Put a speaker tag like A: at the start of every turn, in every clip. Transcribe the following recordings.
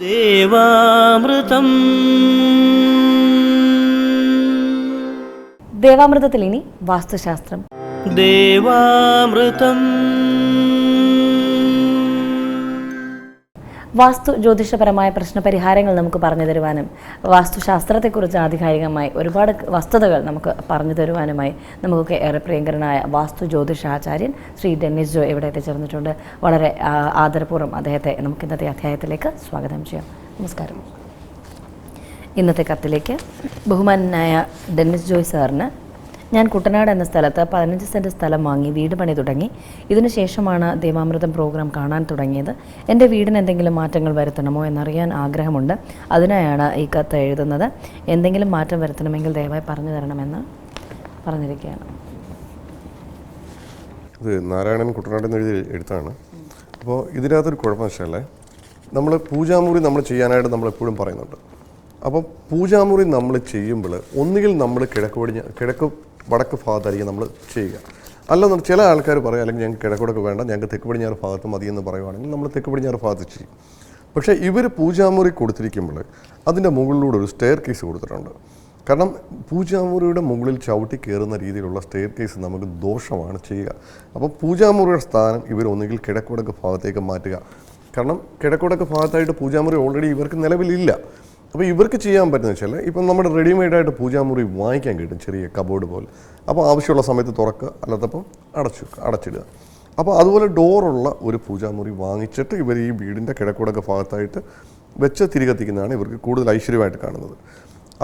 A: ദേവാമൃതം.
B: ദേവാമൃതത്തിൽ ഇനി വാസ്തുശാസ്ത്രം.
A: ദേവാമൃതം.
B: വാസ്തു ജ്യോതിഷപരമായ പ്രശ്ന പ്രശ്നപരിഹാരങ്ങൾ നമുക്ക് പറഞ്ഞു തരുവാനും വാസ്തുശാസ്ത്രത്തെക്കുറിച്ച് ആധികാരികമായി ഒരുപാട് വസ്തുതകൾ നമുക്ക് പറഞ്ഞു തരുവാനുമായി നമുക്കൊക്കെ ഏറെ പ്രിയങ്കരനായ വാസ്തു ജ്യോതിഷാചാര്യൻ ശ്രീ ഡെന്നിസ് ജോ ഇവിടെ എത്തിച്ചേർന്നിട്ടുണ്ട്. വളരെ ആദരപൂർവം അദ്ദേഹത്തെ നമുക്ക് ഇന്നത്തെ അധ്യായത്തിലേക്ക് സ്വാഗതം ചെയ്യാം. നമസ്കാരം. ഇന്നത്തെ കത്തിലേക്ക് ബഹുമാനായ ഡെന്നിസ് ജോയ് സാറിന് ഞാൻ കുട്ടനാട് എന്ന സ്ഥലത്ത് പതിനഞ്ച് സെന്റ് സ്ഥലം വാങ്ങി വീട് പണി തുടങ്ങി. ഇതിനുശേഷമാണ് ദേവാമൃതം പ്രോഗ്രാം കാണാൻ തുടങ്ങിയത്. എന്റെ വീടിന് എന്തെങ്കിലും മാറ്റങ്ങൾ വരുത്തണമോ എന്നറിയാൻ ആഗ്രഹമുണ്ട്. അതിനായാണ് ഈ കത്ത് എഴുതുന്നത്. എന്തെങ്കിലും മാറ്റം വരുത്തണമെങ്കിൽ ദയവായി പറഞ്ഞു തരണമെന്ന് പറഞ്ഞിരിക്കുകയാണ്.
C: ഇത് നാരായണൻ കുട്ടനാട് എന്ന് എഴുതി എഴുത്താണ്. അപ്പോൾ ഇതിനകത്തൊരു കുഴപ്പമില്ലേ നമ്മൾ പൂജാമുറി നമ്മൾ ചെയ്യാനായിട്ട് നമ്മൾ എപ്പോഴും പറയുന്നുണ്ട്. അപ്പോൾ പൂജാമുറി നമ്മൾ ചെയ്യുമ്പോൾ ഒന്നുകിൽ നമ്മൾ കിഴക്ക് പടിഞ്ഞ കിഴക്ക് വടക്ക് ഭാഗത്തായിരിക്കും നമ്മൾ ചെയ്യുക. അല്ല അല്ലെന്ന് ചില ആൾക്കാർ പറയും അല്ലെങ്കിൽ ഞങ്ങൾക്ക് കിഴക്കോടൊക്കെ വേണ്ട ഞങ്ങൾക്ക് തെക്ക് പടിഞ്ഞാറ് ഭാഗത്ത് മതി എന്ന് പറയുവാണെങ്കിൽ നമ്മൾ തെക്ക് പടിഞ്ഞാറ് ഭാഗത്ത് ചെയ്യും. പക്ഷേ ഇവർ പൂജാമുറി കൊടുത്തിരിക്കുമ്പോൾ അതിന്റെ മുകളിലൂടെ ഒരു സ്റ്റെയർ കേസ് കൊടുത്തിട്ടുണ്ട്. കാരണം പൂജാമുറിയുടെ മുകളിൽ ചവിട്ടി കയറുന്ന രീതിയിലുള്ള സ്റ്റെയർ കേസ് നമുക്ക് ദോഷമാണ് ചെയ്യുക. അപ്പോൾ പൂജാമുറിയുടെ സ്ഥാനം ഇവർ ഒന്നുകിൽ കിഴക്കുടക്ക് ഭാഗത്തേക്ക് മാറ്റുക. കാരണം കിഴക്കുടക്ക് ഭാഗത്തായിട്ട് പൂജാമുറി ഓൾറെഡി ഇവർക്ക് നിലവിലില്ല. അപ്പോൾ ഇവർക്ക് ചെയ്യാൻ പറ്റുന്ന വെച്ചാൽ ഇപ്പം നമ്മുടെ റെഡിമെയ്ഡായിട്ട് പൂജാമുറി വാങ്ങിക്കാൻ കിട്ടും ചെറിയ കബോർഡ് പോലെ. അപ്പോൾ ആവശ്യമുള്ള സമയത്ത് തുറക്കുക അല്ലാത്തപ്പം അടച്ചു അടച്ചിടുക. അപ്പോൾ അതുപോലെ ഡോറുള്ള ഒരു പൂജാമുറി വാങ്ങിച്ചിട്ട് ഇവർ ഈ വീടിന്റെ കിഴക്കുടക്ക ഭാഗത്തായിട്ട് വെച്ച് തിരികത്തിക്കുന്നതാണ് ഇവർക്ക് കൂടുതൽ ഐശ്വര്യമായിട്ട് കാണുന്നത്.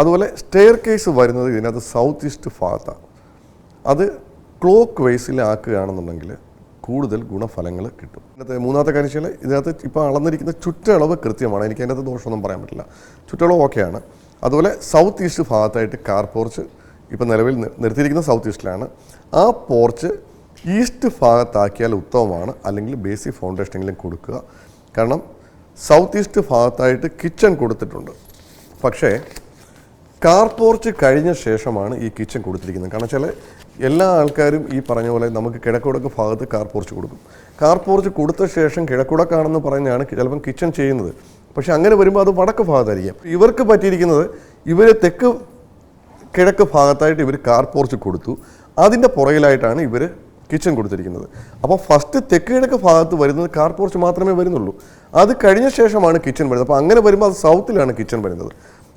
C: അതുപോലെ സ്റ്റെയർ കേസ് വരുന്നത് ഇതിനകത്ത് സൗത്ത് ഈസ്റ്റ് ഭാഗത്താണ്. അത് ക്ലോക്ക് വൈസിലാക്കുകയാണെന്നുണ്ടെങ്കിൽ കൂടുതൽ ഗുണഫലങ്ങൾ കിട്ടും. ഇന്നത്തെ മൂന്നാമത്തെ കാര്യം വെച്ചാൽ ഇതിനകത്ത് ഇപ്പോൾ അളന്നിരിക്കുന്ന ചുറ്റളവ് കൃത്യമാണ്. എനിക്ക് അതിനകത്ത് ദോഷമൊന്നും പറയാൻ പറ്റില്ല. ചുറ്റളവ് ഓക്കെയാണ്. അതുപോലെ സൗത്ത് ഈസ്റ്റ് ഭാഗത്തായിട്ട് കാർ പോർച്ച് ഇപ്പോൾ നിലവിൽ നിർത്തിയിരിക്കുന്ന സൗത്ത് ഈസ്റ്റിലാണ് ആ പോർച്ച് ഈസ്റ്റ് ഭാഗത്താക്കിയാൽ ഉത്തമമാണ്. അല്ലെങ്കിൽ ബേസിക് ഫൗണ്ടേഷനെങ്കിലും കൊടുക്കുക. കാരണം സൗത്ത് ഈസ്റ്റ് ഭാഗത്തായിട്ട് കിച്ചൺ കൊടുത്തിട്ടുണ്ട്. പക്ഷേ കാർ പോർച്ച് കഴിഞ്ഞ ശേഷമാണ് ഈ കിച്ചൺ കൊടുത്തിരിക്കുന്നത്. കാരണം വെച്ചാൽ എല്ലാ ആൾക്കാരും ഈ പറഞ്ഞ പോലെ നമുക്ക് കിഴക്കുടക്ക് ഭാഗത്ത് കാർ പോർച്ച് കൊടുക്കും. കാർ പോർച്ച് കൊടുത്ത ശേഷം കിഴക്കുടക്കാണെന്ന് പറഞ്ഞാണ് ചിലപ്പം കിച്ചൺ ചെയ്യുന്നത്. പക്ഷെ അങ്ങനെ വരുമ്പോൾ അത് വടക്ക് ഭാഗത്തായിരിക്കും. ഇവർക്ക് പറ്റിയിരിക്കുന്നത് ഇവർ തെക്ക് കിഴക്ക് ഭാഗത്തായിട്ട് ഇവർ കാർ പോർച്ച് കൊടുത്തു. അതിന്റെ പുറകിലായിട്ടാണ് ഇവർ കിച്ചൺ കൊടുത്തിരിക്കുന്നത്. അപ്പോൾ ഫസ്റ്റ് തെക്ക് കിഴക്ക് ഭാഗത്ത് വരുന്നത് കാർ പോർച്ച് മാത്രമേ വരുന്നുള്ളൂ. അത് കഴിഞ്ഞ ശേഷമാണ് കിച്ചൺ വരുന്നത്. അപ്പോൾ അങ്ങനെ വരുമ്പോൾ അത് സൗത്തിലാണ് കിച്ചൺ വരുന്നത്.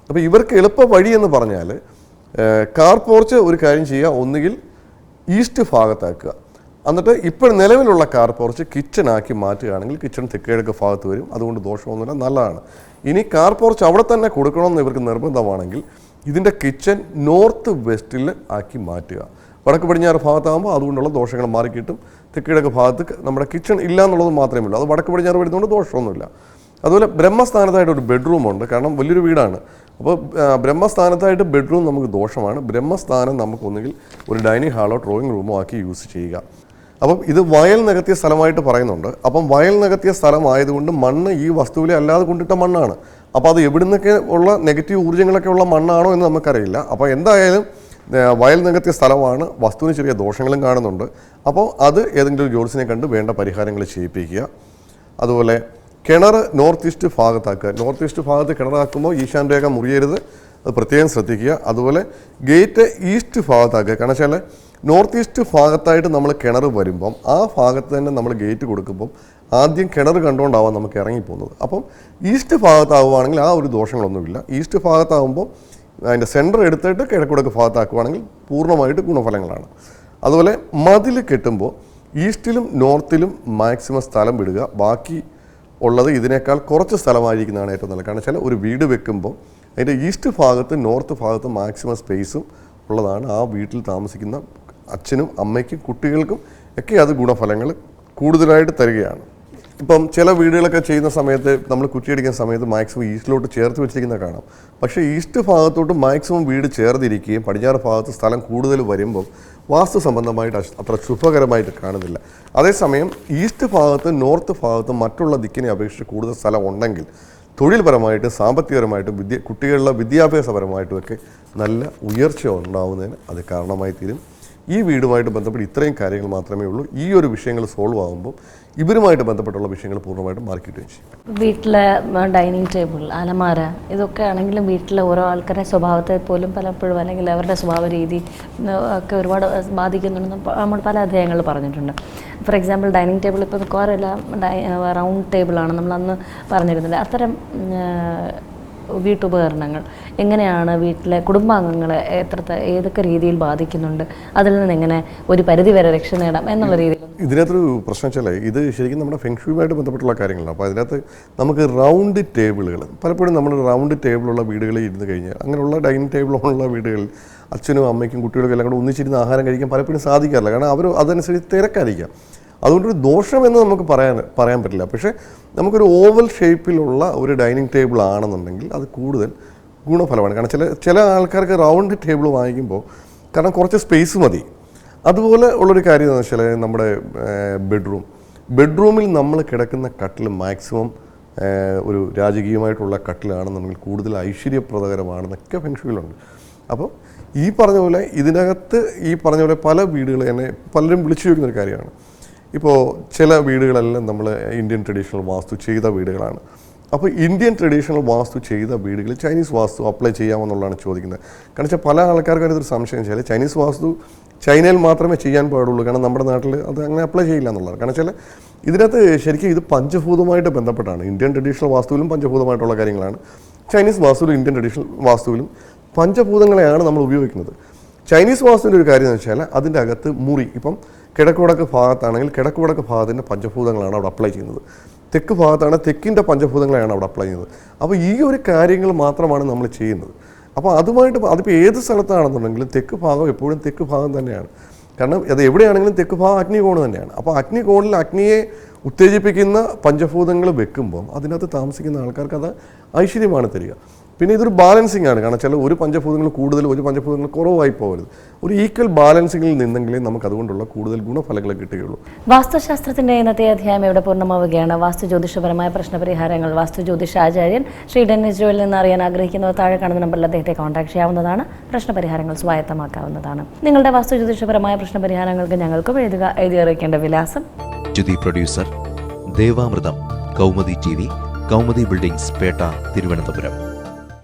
C: അപ്പോൾ ഇവർക്ക് എളുപ്പ വഴി എന്ന് പറഞ്ഞാൽ കാർ പോർച്ച് ഒരു കാര്യം ചെയ്യുക ഒന്നുകിൽ ഈസ്റ്റ് ഭാഗത്താക്കുക. എന്നിട്ട് ഇപ്പോൾ നിലവിലുള്ള കാർ പോർച്ച് കിച്ചണാക്കി മാറ്റുകയാണെങ്കിൽ കിച്ചൺ തെക്കിഴക്ക് ഭാഗത്ത് വരും. അതുകൊണ്ട് ദോഷമൊന്നുമില്ല നല്ലതാണ്. ഇനി കാർ പോർച്ച് അവിടെ തന്നെ കൊടുക്കണമെന്ന് ഇവർക്ക് നിർബന്ധമാണെങ്കിൽ ഇതിന്റെ കിച്ചൺ നോർത്ത് വെസ്റ്റിൽ ആക്കി മാറ്റുക. വടക്ക് പടിഞ്ഞാറ് ഭാഗത്താകുമ്പോൾ അതുകൊണ്ടുള്ള ദോഷങ്ങൾ മാറിക്കിട്ടും. തെക്കിഴക്ക് ഭാഗത്ത് നമ്മുടെ കിച്ചൺ ഇല്ല എന്നുള്ളത് മാത്രമേ ഉള്ളൂ. അത് വടക്ക് പടിഞ്ഞാറ് വരുന്നതുകൊണ്ട് ദോഷമൊന്നുമില്ല. അതുപോലെ ബ്രഹ്മസ്ഥാനത്തായിട്ട് ഒരു ബെഡ്റൂം ഉണ്ട് കാരണം വലിയൊരു വീടാണ്. അപ്പോൾ ബ്രഹ്മസ്ഥാനത്തായിട്ട് ബെഡ്റൂം നമുക്ക് ദോഷമാണ്. ബ്രഹ്മസ്ഥാനം നമുക്ക് ഒന്നുകിൽ ഒരു ഡൈനിങ് ഹാളോ ഡ്രോയിങ് റൂമോ ആക്കി യൂസ് ചെയ്യുക. അപ്പം ഇത് വയൽ നികത്തിയ സ്ഥലമായിട്ട് പറയുന്നുണ്ട്. അപ്പം വയൽ നികത്തിയ സ്ഥലമായതുകൊണ്ട് മണ്ണ് ഈ വസ്തുവിലെ അല്ലാതെ കൊണ്ടിട്ട മണ്ണാണ്. അപ്പോൾ അത് എവിടുന്നൊക്കെ ഉള്ള നെഗറ്റീവ് ഊർജങ്ങളൊക്കെ ഉള്ള മണ്ണാണോ എന്ന് നമുക്കറിയില്ല. അപ്പോൾ എന്തായാലും വയൽ നികത്തിയ സ്ഥലമാണ്. വസ്തുവിന് ചെറിയ ദോഷങ്ങളും കാണുന്നുണ്ട്. അപ്പോൾ അത് ഏതെങ്കിലും ജ്യോത്സ്യനെ കണ്ട് വേണ്ട പരിഹാരങ്ങൾ ചെയ്യിപ്പിക്കുക. അതുപോലെ കിണർ നോർത്ത് ഈസ്റ്റ് ഭാഗത്താക്കുക. നോർത്ത് ഈസ്റ്റ് ഭാഗത്ത് കിണറാക്കുമ്പോൾ ഈശാൻ രേഖ മുറിയരുത്. അത് പ്രത്യേകം ശ്രദ്ധിക്കുക. അതുപോലെ ഗേറ്റ് ഈസ്റ്റ് ഭാഗത്താക്കുക. കാരണം വെച്ചാൽ നോർത്ത് ഈസ്റ്റ് ഭാഗത്തായിട്ട് നമ്മൾ കിണർ വരുമ്പം ആ ഭാഗത്ത് തന്നെ നമ്മൾ ഗേറ്റ് കൊടുക്കുമ്പം ആദ്യം കിണർ കണ്ടുകൊണ്ടാവാം നമുക്ക് ഇറങ്ങിപ്പോകുന്നത്. അപ്പം ഈസ്റ്റ് ഭാഗത്താവുകയാണെങ്കിൽ ആ ഒരു ദോഷങ്ങളൊന്നുമില്ല. ഈസ്റ്റ് ഭാഗത്താവുമ്പോൾ അതിന്റെ സെന്റർ എടുത്തിട്ട് കിഴക്കുടക്ക് ഭാഗത്താക്കുകയാണെങ്കിൽ പൂർണമായിട്ട് ഗുണഫലങ്ങളാണ്. അതുപോലെ മതിൽ കെട്ടുമ്പോൾ ഈസ്റ്റിലും നോർത്തിലും മാക്സിമം സ്ഥലം വിടുക. ബാക്കി ഉള്ളത് ഇതിനേക്കാൾ കുറച്ച് സ്ഥലമായിരിക്കുന്നതാണ് ഏറ്റവും നല്ലത്. കാരണം വെച്ചാൽ ഒരു വീട് വെക്കുമ്പോൾ അതിന്റെ ഈസ്റ്റ് ഭാഗത്ത് നോർത്ത് ഭാഗത്ത് മാക്സിമം സ്പേസും ഉള്ളതാണ്. ആ വീട്ടിൽ താമസിക്കുന്ന അച്ഛനും അമ്മയ്ക്കും കുട്ടികൾക്കും ഒക്കെ അത് ഗുണഫലങ്ങൾ കൂടുതലായിട്ട് തരികയാണ്. ഇപ്പം ചില വീടുകളൊക്കെ ചെയ്യുന്ന സമയത്ത് നമ്മൾ കുറ്റിയടിക്കുന്ന സമയത്ത് മാക്സിമം ഈസ്റ്റിലോട്ട് ചേർത്ത് വെച്ചിരിക്കുന്ന കാണാം. പക്ഷേ ഈസ്റ്റ് ഭാഗത്തോട്ട് മാക്സിമം വീട് ചേർന്നിരിക്കുകയും പടിഞ്ഞാറ് ഭാഗത്ത് സ്ഥലം കൂടുതൽ വരുമ്പോൾ വാസ്തു സംബന്ധമായിട്ട് അത്ര ശുഭകരമായിട്ട് കാണുന്നില്ല. അതേസമയം ഈസ്റ്റ് ഭാഗത്ത് നോർത്ത് ഭാഗത്ത് മറ്റുള്ള ദിക്കിനെ അപേക്ഷിച്ച് കൂടുതൽ സ്ഥലം ഉണ്ടെങ്കിൽ തൊഴിൽപരമായിട്ടും സാമ്പത്തികപരമായിട്ടും വിദ്യ കുട്ടികളുടെ വിദ്യാഭ്യാസപരമായിട്ടും ഒക്കെ നല്ല ഉയർച്ച ഉണ്ടാവുന്നതിന് അത് കാരണമായി തീരും. ഈ വീടുമായിട്ട് ബന്ധപ്പെട്ട് ഇത്രയും കാര്യങ്ങൾ മാത്രമേ ഉള്ളൂ. ഈ ഒരു വിഷയങ്ങൾ സോൾവ് ആകുമ്പോൾ ഇവരുമായിട്ട് ബന്ധപ്പെട്ടുള്ള വിഷയങ്ങൾ പൂർണമായിട്ടും മാറിക്കിട്ടുകയും ചെയ്യും.
B: വീട്ടിലെ ഡൈനിങ് ടേബിൾ അലമാര ഇതൊക്കെ ആണെങ്കിലും വീട്ടിലെ ഓരോ ആൾക്കാരുടെ സ്വഭാവത്തെ പോലും പലപ്പോഴും അല്ലെങ്കിൽ അവരുടെ സ്വഭാവ രീതി ഒക്കെ ഒരുപാട് ബാധിക്കുന്നുണ്ടെന്ന് നമ്മൾ പല അധ്യായങ്ങളിൽ പറഞ്ഞിട്ടുണ്ട്. ഫോർ എക്സാമ്പിൾ ഡൈനിങ് ടേബിൾ ഇപ്പോൾ മിക്കവാറും എല്ലാം റൗണ്ട് ടേബിളാണ് നമ്മൾ അന്ന് പറഞ്ഞിരുന്നത്. അത്തരം വീട്ടുപകരണങ്ങൾ. എങ്ങനെയാണ് വീട്ടിലെ കുടുംബാംഗങ്ങളെ എത്ര ഏതൊക്കെ രീതിയിൽ ബാധിക്കുന്നുണ്ട്? അതിൽ നിന്ന് എങ്ങനെ ഒരു പരിധി വരെ രക്ഷ നേടാം എന്നുള്ള രീതിയിൽ
C: ഇതിനകത്തൊരു പ്രശ്നം വെച്ചാൽ ഇത് ശരിക്കും നമ്മുടെ ഫെങ്ഷുമായിട്ട് ബന്ധപ്പെട്ടുള്ള കാര്യങ്ങളാണ്. അപ്പോൾ അതിനകത്ത് നമുക്ക് റൗണ്ട് ടേബിളുകൾ പലപ്പോഴും നമ്മൾ റൗണ്ട് ടേബിളുള്ള വീടുകളിൽ ഇരുന്ന് കഴിഞ്ഞാൽ അങ്ങനെയുള്ള ഡൈനിങ് ടേബിളുള്ള വീടുകളിൽ അച്ഛനും അമ്മയ്ക്കും കുട്ടികൾക്കും എല്ലാം കൂടെ ഒന്നിച്ചിരുന്ന് ആഹാരം കഴിക്കാൻ പലപ്പോഴും സാധിക്കാറില്ല. കാരണം അവർ അതനുസരിച്ച് തിരക്കായിരിക്കാം. അതുകൊണ്ടൊരു ദോഷമെന്ന് നമുക്ക് പറയാൻ പറയാൻ പറ്റില്ല. പക്ഷേ നമുക്കൊരു ഓവൽ ഷേപ്പിലുള്ള ഒരു ഡൈനിങ് ടേബിൾ ആണെന്നുണ്ടെങ്കിൽ അത് കൂടുതൽ ഗുണഫലമാണ്. കാരണം ചില ചില ആൾക്കാർക്ക് റൗണ്ട് ടേബിൾ വാങ്ങിക്കുമ്പോൾ കാരണം കുറച്ച് സ്പേസ് മതി. അതുപോലെ ഉള്ളൊരു കാര്യം എന്ന് വെച്ചാൽ നമ്മുടെ ബെഡ്റൂം. ബെഡ്റൂമിൽ നമ്മൾ കിടക്കുന്ന കട്ടിൽ മാക്സിമം ഒരു രാജകീയമായിട്ടുള്ള കട്ടിലാണെന്നുണ്ടെങ്കിൽ കൂടുതൽ ഐശ്വര്യപ്രദകരമാണെന്നൊക്കെ ഫെൻഷുകളുണ്ട് അപ്പോൾ ഈ പറഞ്ഞ പോലെ ഇതിനകത്ത് ഈ പറഞ്ഞ പോലെ പല വീടുകൾ എന്നെ പലരും വിളിച്ചു ചോദിക്കുന്ന ഒരു കാര്യമാണ്. ഇപ്പോൾ ചില വീടുകളെല്ലാം നമ്മൾ ഇന്ത്യൻ ട്രഡീഷണൽ വാസ്തു ചെയ്ത വീടുകളാണ്. അപ്പോൾ ഇന്ത്യൻ ട്രഡീഷണൽ വാസ്തു ചെയ്ത വീടുകളിൽ ചൈനീസ് വാസ്തു അപ്ലൈ ചെയ്യാമെന്നുള്ളതാണ് ചോദിക്കുന്നത്. കാരണം വെച്ചാൽ പല ആൾക്കാർക്കും അതിനൊരു സംശയം വെച്ചാൽ ചൈനീസ് വാസ്തു ചൈനയിൽ മാത്രമേ ചെയ്യാൻ പാടുള്ളൂ. കാരണം നമ്മുടെ നാട്ടിൽ അത് അങ്ങനെ അപ്ലൈ ചെയ്യില്ല എന്നുള്ളതാണ്. കാരണം വെച്ചാൽ ഇതിനകത്ത് ശരിക്കും ഇത് പഞ്ചഭൂതമായിട്ട് ബന്ധപ്പെട്ടാണ്. ഇന്ത്യൻ ട്രഡീഷണൽ വാസ്തുവിലും പഞ്ചഭൂതമായിട്ടുള്ള കാര്യങ്ങളാണ്. ചൈനീസ് വാസ്തുവിലും ഇന്ത്യൻ ട്രഡീഷണൽ വാസ്തുവിലും പഞ്ചഭൂതങ്ങളെയാണ് നമ്മൾ ഉപയോഗിക്കുന്നത്. ചൈനീസ് വാസ്തുവിന്റെ ഒരു കാര്യം എന്ന് വെച്ചാൽ അതിന്റെ അകത്ത് മുറി ഇപ്പം കിഴക്ക് വടക്ക് ഭാഗത്താണെങ്കിൽ കിഴക്ക് വടക്ക് ഭാഗത്തിന്റെ പഞ്ചഭൂതങ്ങളാണ് അവിടെ അപ്ലൈ ചെയ്യുന്നത്. തെക്ക് ഭാഗത്താണ് തെക്കിന്റെ പഞ്ചഭൂതങ്ങളെയാണ് അവിടെ അപ്ലൈ ചെയ്യുന്നത്. അപ്പോൾ ഈ ഒരു കാര്യങ്ങൾ മാത്രമാണ് നമ്മൾ ചെയ്യുന്നത്. അപ്പോൾ അതുമായിട്ട് അതിപ്പോൾ ഏത് സ്ഥലത്താണെന്നുണ്ടെങ്കിലും തെക്ക് ഭാഗം എപ്പോഴും തെക്ക് ഭാഗം തന്നെയാണ്. കാരണം അത് എവിടെയാണെങ്കിലും തെക്ക് ഭാഗം അഗ്നികോണ് തന്നെയാണ്. അപ്പോൾ അഗ്നികോണിൽ അഗ്നിയെ ഉത്തേജിപ്പിക്കുന്ന പഞ്ചഭൂതങ്ങൾ വെക്കുമ്പം അതിനകത്ത് താമസിക്കുന്ന ആൾക്കാർക്ക് അത് ഐശ്വര്യമാണ് തരിക. പിന്നെ ഇതൊരു ബാലൻസിങ് ആണ്. കാരണം ചില ഒരു പഞ്ചഭൂതങ്ങൾ കൂടുതൽ ഒരു പഞ്ചഭൂതങ്ങൾ കുറവായി പോകരുത്. ഒരു ഈക്വൽ ബാലൻസിങ്ങിൽ നിന്നെങ്കിലേ നമുക്ക് അതുകൊണ്ടുള്ള കൂടുതൽ ഗുണഫലങ്ങൾ കിട്ടുകയുള്ളൂ.
B: വാസ്തുശാസ്ത്രത്തിന്റെ ഇന്നത്തെ അധ്യായം ഇവിടെ പൂർണമാവുകയാണ്. വാസ്തു ജ്യോതിഷപരമായ പ്രശ്നപരിഹാരങ്ങൾ വാസ്തു ജ്യോതിഷ ആചാര്യൻ ശ്രീ ഡെന്നിസ് ജോയിൽ നിന്ന് അറിയാൻ ആഗ്രഹിക്കുന്നവർ താഴെ കാണുന്ന നമ്പറിൽ അദ്ദേഹത്തെ കോൺടാക്ട് ചെയ്യാവുന്നതാണ്. പ്രശ്നപരിഹാരങ്ങൾ സ്വായത്തമാക്കാവുന്നതാണ്. നിങ്ങളുടെ വാസ്തു ജ്യോതിഷപരമായ പ്രശ്നപരിഹാരങ്ങൾക്ക് ഞങ്ങൾക്ക് എഴുതുക. എഴുതി അറിയിക്കേണ്ട വിലാസം.
A: ജ്യുതി producer Devamritham Kaumudi T V Kaumudi buildings Pettah Thiruvananthapuram.